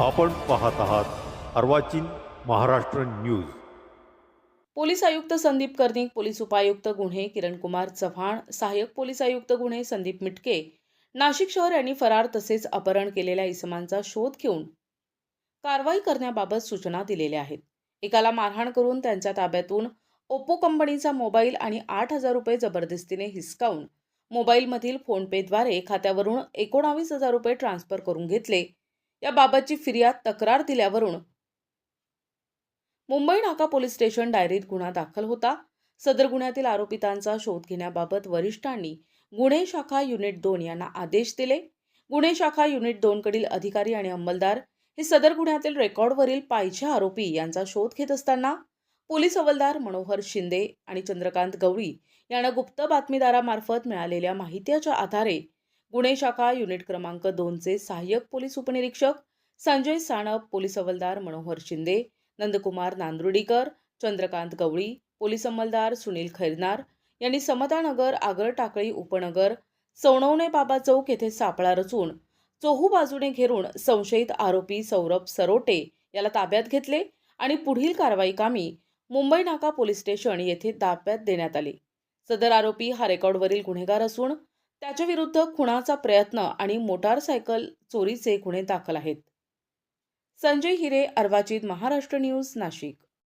आपण पाहत आहात अर्वाचीन महाराष्ट्र न्यूज. पोलीस आयुक्त संदीप कर्णिक पोलीस उपायुक्त गुन्हे किरण कुमार चव्हाण सहाय्यक पोलीस आयुक्त गुन्हे संदीप मिटके नाशिक शहर यांनी फरार तसेच अपहरण केलेल्या इसमांचा शोध घेऊन कारवाई करण्याबाबत सूचना दिलेल्या आहेत. एकाला मारहाण करून त्यांच्या ताब्यातून ओप्पो कंपनीचा मोबाईल आणि आठ हजार रुपये जबरदस्तीने हिसकावून मोबाईलमधील फोनपेद्वारे खात्यावरून एकोणावीस हजार रुपये ट्रान्स्फर करून घेतले. याबाबतची फिर्याद तक्रार दिल्यावरून मुंबई नाका पोलीस स्टेशन डायरीत गुन्हा दाखल होता. सदर गुन्ह्यातील आरोपितांचा शोध घेण्याबाबत वरिष्ठांनी गुन्हे शाखा युनिट दोन यांना आदेश दिले. गुन्हे शाखा युनिट दोन कडील अधिकारी आणि अंमलदार हे सदर गुन्ह्यातील रेकॉर्डवरील पायच्या आरोपी यांचा शोध घेत असताना पोलीस हवालदार मनोहर शिंदे आणि चंद्रकांत गवळी यांना गुप्त बातमीदारामार्फत मिळालेल्या माहितीच्या आधारे गुन्हे शाखा युनिट क्रमांक दोनचे सहाय्यक पोलीस उपनिरीक्षक संजय साणप पोलीस हवालदार मनोहर शिंदे नंदकुमार नांदुर्डीकर चंद्रकांत गवळी पोलीस अंमलदार सुनील खैरनार यांनी समतानगर आगर टाकळी उपनगर सवणवणे बाबा चौक येथे सापळा रचून चोहू बाजूने घेरून संशयित आरोपी सौरभ सरोटे याला ताब्यात घेतले आणि पुढील कारवाई कामी मुंबई नाका पोलीस स्टेशन येथे ताब्यात देण्यात आले. सदर आरोपी हा रेकॉर्डवरील गुन्हेगार असून त्याच्याविरुद्ध खुणाचा प्रयत्न आणि मोटारसायकल चोरीचे गुन्हे दाखल आहेत. संजय हिरे अर्वाचित महाराष्ट्र न्यूज नाशिक.